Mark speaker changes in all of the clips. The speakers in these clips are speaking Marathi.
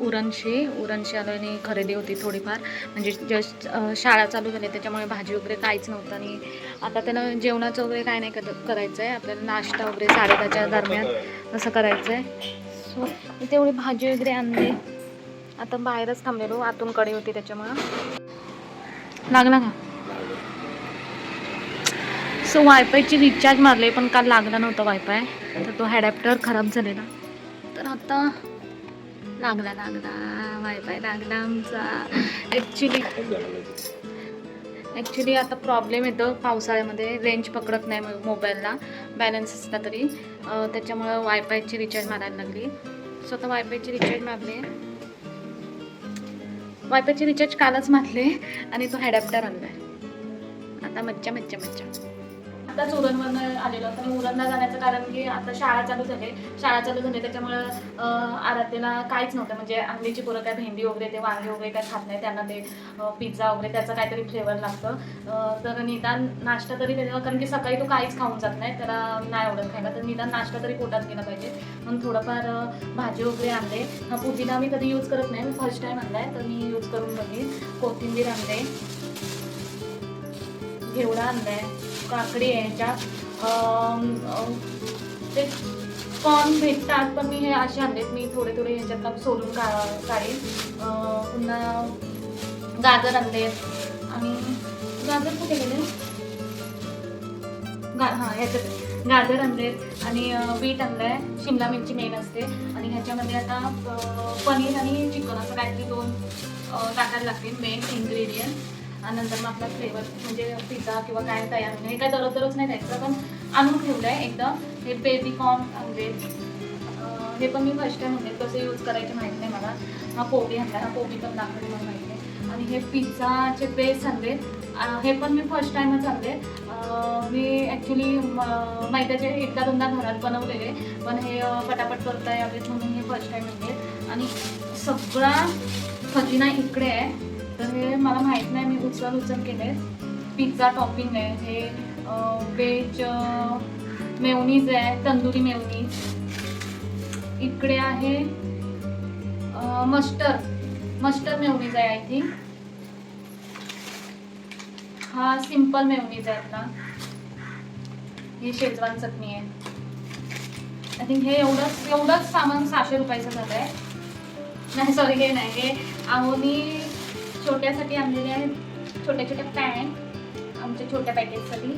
Speaker 1: उरणशी उरणशी आलो आणि खरेदी होती थोडीफार. म्हणजे जस्ट शाळा चालू झाली त्याच्यामुळे भाजी वगैरे काहीच नव्हतं आणि आता त्याला जेवणाचं वगैरे काय नाही करायचं आहे आपल्याला नाश्ता वगैरे साडेदहाच्या दरम्यान असं करायचं आहे सो तेवढी भाजी वगैरे आणली. आता बाहेरच थांबलेलो आतून कडी होती त्याच्यामुळं. लागला का? सो वायफायची रिचार्ज मारले पण काल लागला नव्हता वायफाय. तर तो हॅडॅप्टर खराब झालेला. तर आता लागला लागला. वायफाय लागला आमचा. ॲक्च्युली ॲक्च्युली आता प्रॉब्लेम येतो पावसाळ्यामध्ये. रेंज पकडत नाही मोबाईलला बॅलन्स असला तरी. त्याच्यामुळं वायफायची रिचार्ज मारायला लागली. सो आता वायफायची रिचार्ज मारले. वायफायची रिचार्ज कालच मारले. आणि तो हॅडॅप्टर आणलाय. आता मज्जा मज्जा मज्जा. आत्ताच उरणवरनं आलेलो तर आणि उरणला जाण्याचं कारण की आता शाळा चालू झाली. शाळा चालू झाली त्याच्यामुळं अं, आराध्याला काहीच नव्हतं. म्हणजे अंगलीची पोरं काय भेंडी वगैरे ते वांगे वगैरे काय खात नाही. त्यांना ते पिझ्झा वगैरे त्याचं काहीतरी फ्लेवर लागतं. तर निदान नाश्ता तरी त्याच्यावर कारण की सकाळी तो काहीच खाऊन जात नाही. त्याला नाही आवडत खायला. तर निदान नाश्ता तरी पोटात गेला पाहिजे. म्हणून थोडंफार भाजी वगैरे आणले. हा पुदिना मी कधी यूज करत नाही. मी फर्स्ट टाईम आणलाय. तर मी यूज करून बघेन. कोथिंबीर आणले. घेवडा आणलाय. काकडी आहे ह्याच्यात ते कॉर्न भेटतात पण मी हे असे आणलेत. मी थोडे थोडे ह्याच्यात सोलून का काढेन. पुन्हा गाजर आणलेत आणि गाजर कुठे गेले? गा हां ह्याच्यात गाजर आणलेत आणि बीट बीट आणलंय. शिमला मिरची मेन असते. आणि ह्याच्यामध्ये आता पनीर आणि चिकन असं काहीतरी दोन टाकायला लागतील मेन इन्ग्रेडियंट आणि नंतर मग आपला फ्लेवर म्हणजे पिझ्झा किंवा काय तयार होणे हे काय दररोज दररोज नाही द्यायचं पण आणून ठेवलं आहे एकदा. हे बेबीकॉर्न आणले. हे पण मी फर्स्ट टाइम म्हणते कसं यूज करायचे माहीत नाही मला. हा पोबी आणला हा पोबी पण दाखवली मला माहिती आहे आणि हे पिझ्झाचे बेस आणले. हे पण मी फर्स्ट टाइमच आणले. मी ॲक्च्युली मैद्याचे एकदा दोनदा घरात बनवलेले. पण हे पटापट करता यावेत म्हणून हे फर्स्ट टाइम आणले. आणि सगळा खजिना इकडे आहे. तर हे मला माहीत नाही मी उचल उचल केले पिझ्झा टॉपिंग आहे हे व्हेज मेवनीज आहे तंदुरी मेवनीज इकडे आहे मस्टर्ड मस्टर्ड मेवनीज आहे आय थिंक हा सिंपल मेवनीज आहे आपला. ही शेजवान चटणी आहे. आय थिंक हे एवढंच एवढंच सामान सहाशे रुपयाचं झालं आहे नाही सॉरी हे नाही हे आहोनी छोट्यासाठी आणलेले आहेत. छोट्या छोट्या पॅन आमच्या छोट्या पॅकेटसाठी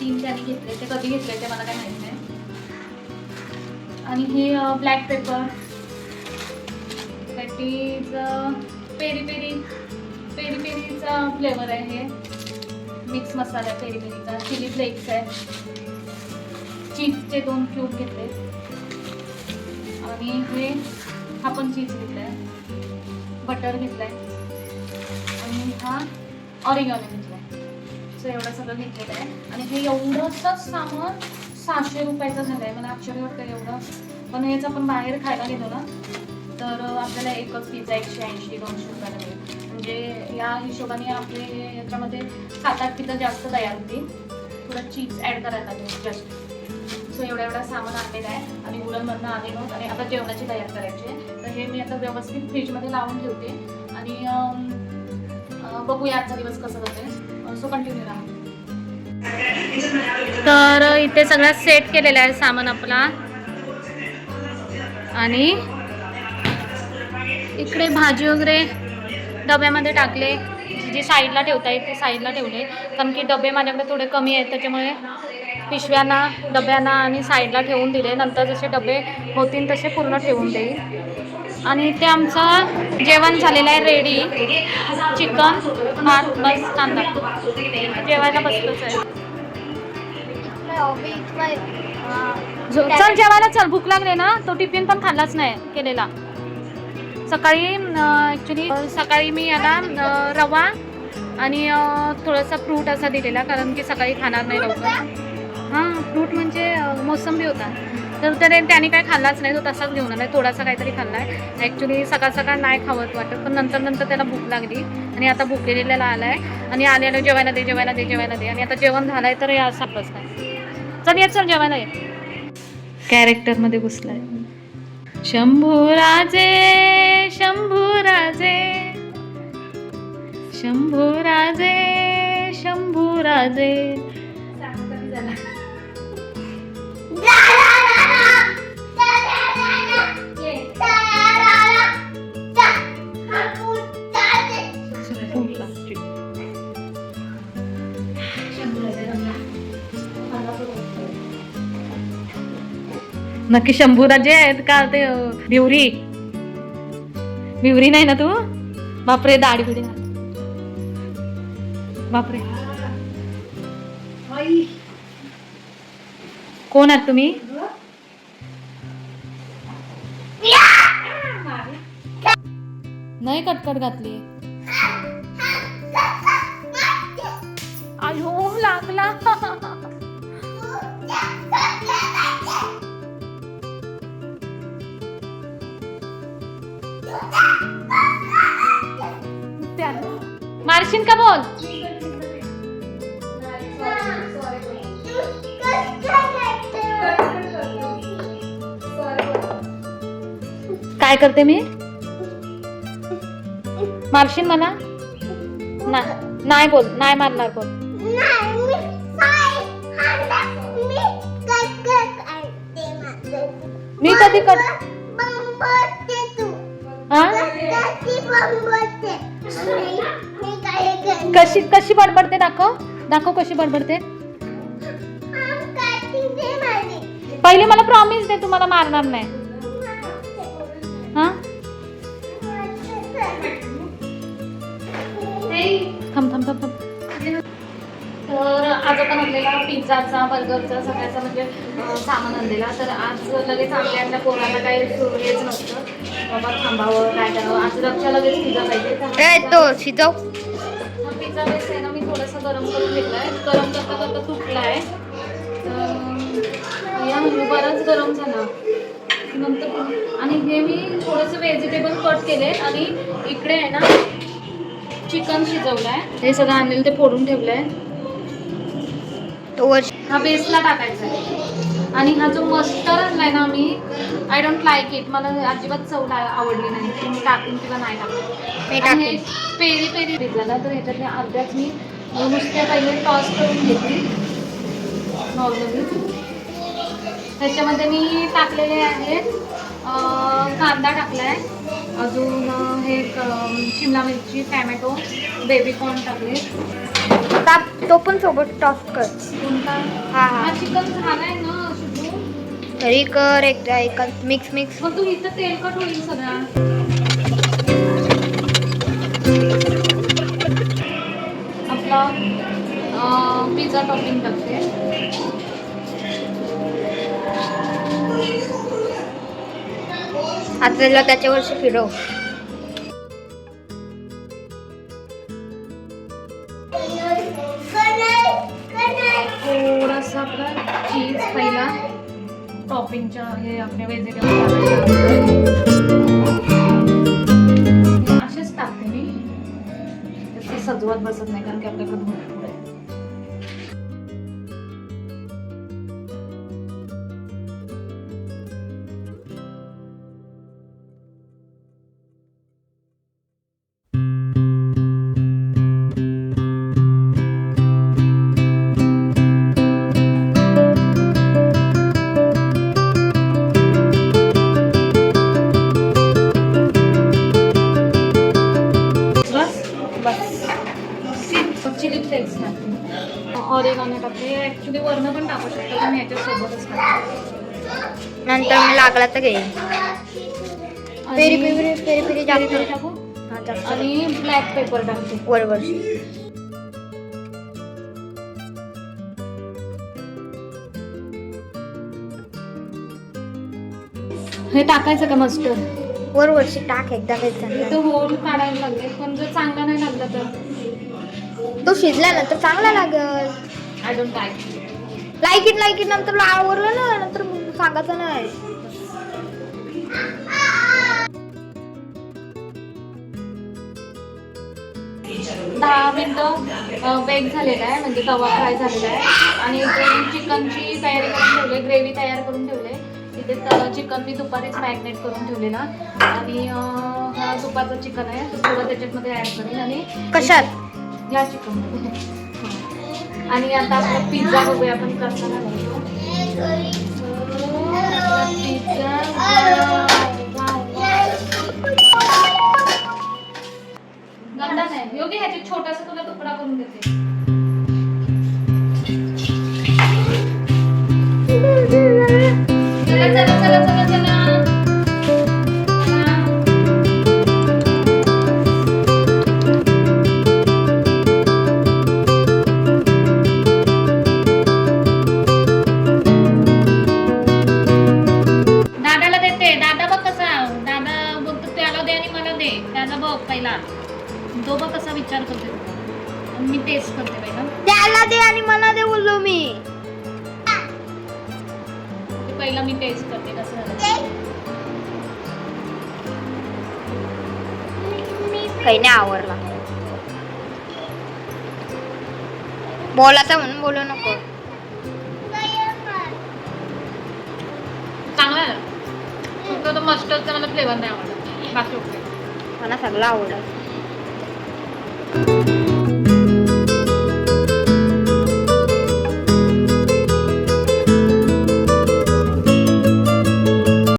Speaker 1: तीन त्याने घेतले ते कधी घेतले ते मला काय माहीत नाही. आणि हे black pepper that is peri peri peri पेरीचा flavour आहे हे. मिक्स मसाला पेरी पेरीचा चिली फ्लेक्स आहे. चीजचे दोन क्यूब घेतले. आणि हे हा पण चीज घेतला बटर घेतलाय. आणि हा ऑरिगॅनो घेतलाय. सो एवढं सगळं घेतलेलं आहे. आणि हे एवढंसंच सामान सहाशे रुपयाचं झालं आहे मला आश्चर्य वाटतं एवढं. पण याचं आपण बाहेर खायला गेलो ना तर आपल्याला एकच पिझ्झा एकशे ऐंशी दोनशे रुपयाला मिळेल. म्हणजे या हिशोबाने आपले याच्यामध्ये सात आठ पिझ्झा जास्त तयार होतील. थोडं चीज ॲड करायला लागेल जास्त सो एवढा एवढा सामान आणलेलं आहे. आणि उरणमधनं आलेलो आणि आता जेवणाची तयार करायची आहे. तर हे मी आता व्यवस्थित फ्रीजमध्ये लावून ठेवते. आणि बघूया आजचा दिवस कसं होते सो कंटिन्यू राहा. तर इथे सगळं सेट केलेलं आहे सामान आपला. आणि इकडे भाजी वगैरे डब्यामध्ये टाकले. जे साईडला ठेवता येईल ते साईडला ठेवले. कारण की डबे माझ्याकडे थोडे कमी आहेत त्याच्यामुळे पिशव्यांना डब्यांना आणि साईडला ठेवून दिले. नंतर जसे डबे होतील तसे पूर्ण ठेवून देईल. आणि ते आमचं जेवण झालेलं आहे रेडी चिकन भात बस कांदा. जेवायला बसलोच आहे. चल जेवायला चल. भूक लागले ना तो टिफिन पण खाल्लाच नाही केलेला. सकाळी ॲक्च्युली सकाळी मी याला रवा आणि थोडासा फ्रूट असा दिलेला कारण की सकाळी खाणार नाही लवकर. हां फ्रूट म्हणजे मोसंबी होता. तर त्याने त्याने काय खाल्लाच नाही तो तसाच घेऊन आलाय थोडासा काहीतरी खाल्लाय. ॲक्च्युली सकाळ सकाळ नाही खावत वाटत पण नंतर नंतर त्याला भूक लागली. आणि आता भुकलेल्याला आलाय. आणि आल्याला जेवायला दे जेवायला दे जेवायला दे. आणि आता जेवण झालंय तर या असा प्रश्न आहे. चल येत चल जेवायला ये. कॅरेक्टरमध्ये घुसलाय. शंभूराजे शंभूराजे शंभूराजे शंभूराजे नक्की शंभूराजे आहेत का ते भिवरी भिवरी नाही ना तू? बापरे दाढी बिडी. बापरे. कोण आहात तुम्ही? नाही कटकट घातली. आयो लागला. मारशीन का बोल? काय करते मी? मारशीन मला? ना- नाही बोल नाही मारणार बोल. मी कधी कर कशी कशी बडबडते दाखव. दाखव कशी बडबडते. पहिले मला प्रॉमिस दे तुम्हाला मारणार नाही. हा? थांब थांब थांब थांब. तर आज आपण आणलेला पिझ्झाचा बर्गरचा सगळ्याचा म्हणजे सामान आणलेला. तर आज लगेच आपल्या आपल्या पोराला काही सुरू हेच नसतं बाबा थांबावं काय करावं? आज रक्षा लगेच पाहिजे
Speaker 2: तो शिजव.
Speaker 1: हा पिझ्झा बेस आहे ना मी थोडासा गरम करून घेतलाय. गरम करता करता तुटलाय. तर या म्हणजे बराच गरम झाला. नंतर आणि हे मी थोडंसं व्हेजिटेबल कट केले आणि इकडे आहे ना चिकन शिजवलंय. हे सगळं आणलेलं ते फोडून ठेवलंय.
Speaker 2: तो वर
Speaker 1: हा बेसला टाकायचा आहे. आणि हा जो मस्टर्ड आणलाय ना मी आय डोंट लाईक इट मला अजिबात चव आवडली नाही. टाकून किंवा नाही टाकलं हे
Speaker 2: टाकेन.
Speaker 1: पेरी पेरी भिजला तर ह्याच्यातले अर्ध्याच मी नुसत्या पहिले टॉस करून घेतली. नॉर्मली त्याच्यामध्ये मी टाकलेले आहेत कांदा टाकलाय. अजून अं, हे शिमला मिरची टॅमॅटो बेबी कॉर्न टाकले.
Speaker 2: तो पण सोबत टॉस कर.
Speaker 1: कोणता?
Speaker 2: हा
Speaker 1: चिकन झालाय ना.
Speaker 2: तरी कर एकदा एका मिक्स मिक्स
Speaker 1: मग तू इथं तेलकट होईल सगळा. आपला पिझ्झा टॉपिंग टाकते
Speaker 2: आता त्याला त्याच्यावरची फिरव.
Speaker 1: टॉपिंगच्या हे आपले व्हेजिटेबल
Speaker 2: नंतर मी लागला तर घेईन. पेरी पेरी पेरी पेरी
Speaker 1: टाकू?
Speaker 2: हा
Speaker 1: आणि ब्लॅक पेपर टाकते.
Speaker 2: वर वरची
Speaker 1: हे टाकायचं का मस्टर्ड
Speaker 2: वर वरची टाक एकदा
Speaker 1: तो होल काढायला लागेल पण जर चांगला नाही लागला तर?
Speaker 2: तो शिजल्यानंतर चांगला लागल.
Speaker 1: I don't like
Speaker 2: it like it नंतर आवरलं ना? नंतर सांगायचं नाही.
Speaker 1: दहा मिनटं बेक झालेला आहे. म्हणजे तवा फ्राय झालेला आहे. आणि चिकनची तयारी करून ठेवली ग्रेव्ही तयार करून ठेवली इथे चिकन मी दुपारीच मॅरिनेट करून ठेवलेला आणि हा दुपारचं चिकन आहे. थोडं त्याच्यामध्ये ऍड करेन. आणि
Speaker 2: कशात?
Speaker 1: या चिकन आणि आता आपला पिझ्झा बघूया आपण करताना नाही. योगी ह्याचे छोटासा तुला तुकडा करून देते. दादा बघ कसा दादा बोलतो त्याला दे आणि मला दे. त्याचा बघ पहिला. तो बघ कसा विचार करते मी टेस्ट करते पहिला.
Speaker 2: त्याला दे आणि मला दे बोललो मी.
Speaker 1: ते पहिला मी टेस्ट करते कसं
Speaker 2: काही नाही आवरला. बोलायचं म्हणून बोलू नको.
Speaker 1: मस्टर्डचा मला फ्लेवर नाही आवडत. बाकी
Speaker 2: मला सगळं आवडत.